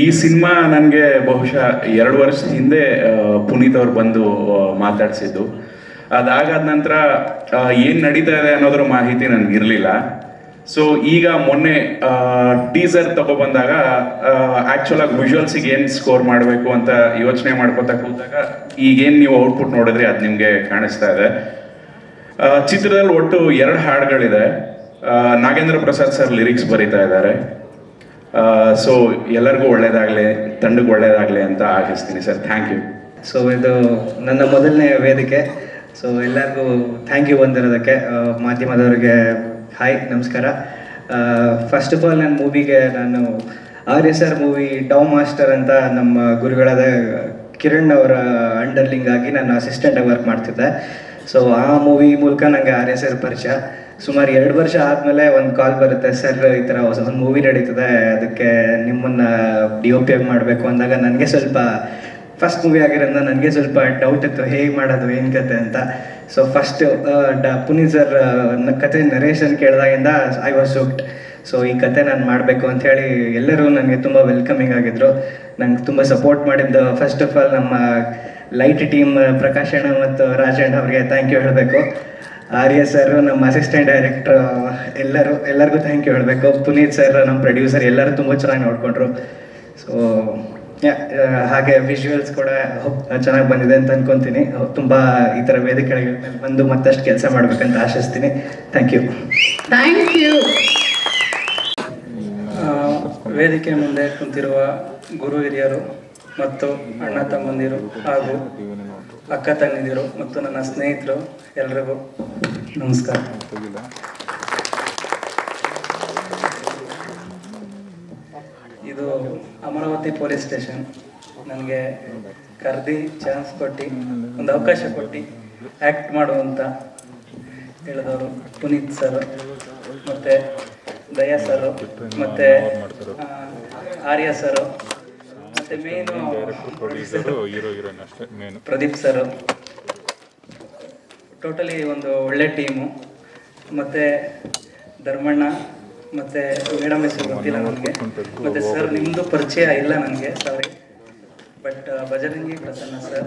ಈ ಸಿನಿಮಾ ನನಗೆ ಬಹುಶಃ ಎರಡು ವರ್ಷ ಹಿಂದೆ ಪುನೀತ್ ಅವ್ರು ಬಂದು ಮಾತಾಡಿಸಿದ್ದು. ಅದಾಗಾದ ನಂತರ ಏನು ನಡೀತಾ ಇದೆ ಅನ್ನೋದ್ರ ಮಾಹಿತಿ ನನಗೆ ಇರಲಿಲ್ಲ. ಸೊ ಈಗ ಮೊನ್ನೆ ಟೀಸರ್ ತಗೊಬಂದಾಗ ಆ್ಯಕ್ಚುಲ್ ಆಗಿ ವಿಜುವಲ್ಸಿಗೆ ಏನು ಸ್ಕೋರ್ ಮಾಡಬೇಕು ಅಂತ ಯೋಚನೆ ಮಾಡ್ಕೋತಾ ಕೂತಾಗ ಈಗೇನು ನೀವು ಔಟ್ಪುಟ್ ನೋಡಿದ್ರಿ ಅದು ನಿಮಗೆ ಕಾಣಿಸ್ತಾ ಇದೆ. ಚಿತ್ರದಲ್ಲಿ ಒಟ್ಟು ಎರಡು ಹಾಡುಗಳಿದೆ. ನಾಗೇಂದ್ರ ಪ್ರಸಾದ್ ಸರ್ ಲಿರಿಕ್ಸ್ ಬರೀತಾ ಇದ್ದಾರೆ. ಸೊ ಎಲ್ಲರಿಗೂ ಒಳ್ಳೇದಾಗಲಿ, ತಂಡಕ್ಕೆ ಒಳ್ಳೇದಾಗಲಿ ಅಂತ ಆಶಿಸ್ತೀನಿ ಸರ್. ಥ್ಯಾಂಕ್ ಯು ಸೊ ಇದು ನನ್ನ ಮೊದಲನೇ ವೇದಿಕೆ. ಸೊ ಎಲ್ಲರಿಗೂ ಥ್ಯಾಂಕ್ ಯು ಬಂದಿರೋದಕ್ಕೆ. ಮಾಧ್ಯಮದವರಿಗೆ ಹಾಯ್ ನಮಸ್ಕಾರ. ಫಸ್ಟ್ ಆಫ್ ಆಲ್ ನನ್ನ ಮೂವಿಗೆ ನಾನು ಆರ್ ಎಸ್ ಆರ್ ಮೂವಿ ಡಾವ್ ಮಾಸ್ಟರ್ ಅಂತ ನಮ್ಮ ಗುರುಗಳಾದ ಕಿರಣ್ ಅವರ ಅಂಡರ್ಲಿಂಗ್ ಆಗಿ ನಾನು ಅಸಿಸ್ಟೆಂಟಾಗಿ ವರ್ಕ್ ಮಾಡ್ತಿದ್ದೆ. ಸೊ ಆ ಮೂವಿ ಮೂಲಕ ನನಗೆ ಆರ್ ಎಸ್ ಆರ್ ಪರಿಚಯ. ಸುಮಾರು ಎರಡು ವರ್ಷ ಆದಮೇಲೆ ಒಂದು ಕಾಲ್ ಬರುತ್ತೆ ಸರ್ ಈ ಥರ ಹೊಸ ಒಂದು ಮೂವಿ ನಡೀತದೆ, ಅದಕ್ಕೆ ನಿಮ್ಮನ್ನು ಡಿ ಒ ಪಿ ಆಗಿ ಮಾಡಬೇಕು. ಅಂದಾಗ ನನಗೆ ಸ್ವಲ್ಪ ಫಸ್ಟ್ ಮೂವಿ ಆಗಿರೋದ್ರಿಂದ ನನಗೆ ಸ್ವಲ್ಪ ಡೌಟ್ ಇತ್ತು, ಹೇಗೆ ಮಾಡೋದು, ಏನು ಕತೆ? ಅಂತ. ಸೊ ಫಸ್ಟ್ ಡ, ಪುನೀತ್ ಸರ್ ಕತೆ ನರೇಶನ್ ಕೇಳಿದಾಗಿಂದ ಐ ವಾಸ್ ಸೂಕ್ಟ್ ಸೊ ಈ ಕತೆ ನಾನು ಮಾಡಬೇಕು ಅಂತ ಹೇಳಿ ಎಲ್ಲರೂ ನನಗೆ ತುಂಬ ವೆಲ್ಕಮಿಂಗ್ ಆಗಿದ್ರು. ನಂಗೆ ತುಂಬ ಸಪೋರ್ಟ್ ಮಾಡಿದ್ದು. ಫಸ್ಟ್ ಆಫ್ ಆಲ್ ನಮ್ಮ ಲೈಟ್ ಟೀಮ್ ಪ್ರಕಾಶ್ ಅಣ್ಣ ಮತ್ತು ರಾಜಣ್ಣ ಅವರಿಗೆ ಥ್ಯಾಂಕ್ ಯು ಹೇಳಬೇಕು. ಆರ್ಯ ಸರ್ ನಮ್ಮ ಅಸಿಸ್ಟೆಂಟ್ ಡೈರೆಕ್ಟರ್ ಎಲ್ಲರೂ ಎಲ್ಲರಿಗೂ ಥ್ಯಾಂಕ್ ಯು ಹೇಳಬೇಕು. ಪುನೀತ್ ಸರ್ ನಮ್ಮ ಪ್ರೊಡ್ಯೂಸರ್ ಎಲ್ಲರೂ ತುಂಬ ಚೆನ್ನಾಗಿ ನೋಡಿಕೊಂಡ್ರು. ಸೊ ಹಾಗೆ ವಿಜುವಲ್ಸ್ ಕೂಡ ಚೆನ್ನಾಗಿ ಬಂದಿದೆ ಅಂತ ಅನ್ಕೊಂತೀನಿ. ತುಂಬ ಈ ಥರ ವೇದಿಕೆಗಳಿಗೆ ಬಂದು ಮತ್ತಷ್ಟು ಕೆಲಸ ಮಾಡಬೇಕಂತ ಆಶಿಸ್ತೀನಿ. ಥ್ಯಾಂಕ್ ಯು ಥ್ಯಾಂಕ್ ಯು ವೇದಿಕೆ ಮುಂದೆ ಕುಂತಿರುವ ಗುರು ಹಿರಿಯರು ಮತ್ತು ಅಣ್ಣ ತಮ್ಮಂದಿರು ಹಾಗೂ ಅಕ್ಕ ತಂಗಿದಿರು ಮತ್ತು ನನ್ನ ಸ್ನೇಹಿತರು ಎಲ್ರಿಗೂ ನಮಸ್ಕಾರ. ಇದು ಅಮರಾವತಿ ಪೊಲೀಸ್ ಸ್ಟೇಷನ್. ನನಗೆ ಕರೆದಿ, ಚಾನ್ಸ್ ಕೊಟ್ಟು, ಒಂದು ಅವಕಾಶ ಕೊಟ್ಟು ಆ್ಯಕ್ಟ್ ಮಾಡುವಂತ ಹೇಳಿದವರು ಪುನೀತ್ ಸರ್ ಮತ್ತು ದಯಾ ಸರ್ ಮತ್ತು ಆರ್ಯ ಸರ್ ಮತ್ತು ಮೇನು ಹೀರೋ ಹೀರೋಯಿನ್ ಅಷ್ಟೇ ಮೇನ್ ಪ್ರದೀಪ್ ಸರ್ ಟೋಟಲಿ ಒಂದು ಒಳ್ಳೆ ಟೀಮು ಮತ್ತೆ ಧರ್ಮಣ್ಣ ಮತ್ತೆ ಮೇಡಮ್ ಹೆಸರು ಗೊತ್ತಿಲ್ಲ ನನಗೆ. ಮತ್ತೆ ಸರ್ ನಿಮ್ಮದು ಪರಿಚಯ ಇಲ್ಲ ನನಗೆ sorry but Bajarangi Prasanna sir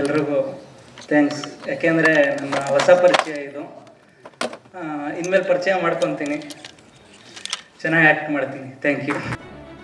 ಎಲ್ರಿಗೂ ಥ್ಯಾಂಕ್ಸ್ ಯಾಕೆಂದರೆ ನನ್ನ ಹೊಸ ಪರಿಚಯ ಇದು. ಇನ್ಮೇಲೆ ಪರಿಚಯ ಮಾಡ್ಕೊತೀನಿ. ಚೆನ್ನಾಗಿ ಆ್ಯಕ್ಟ್ ಮಾಡ್ತೀನಿ. Thank you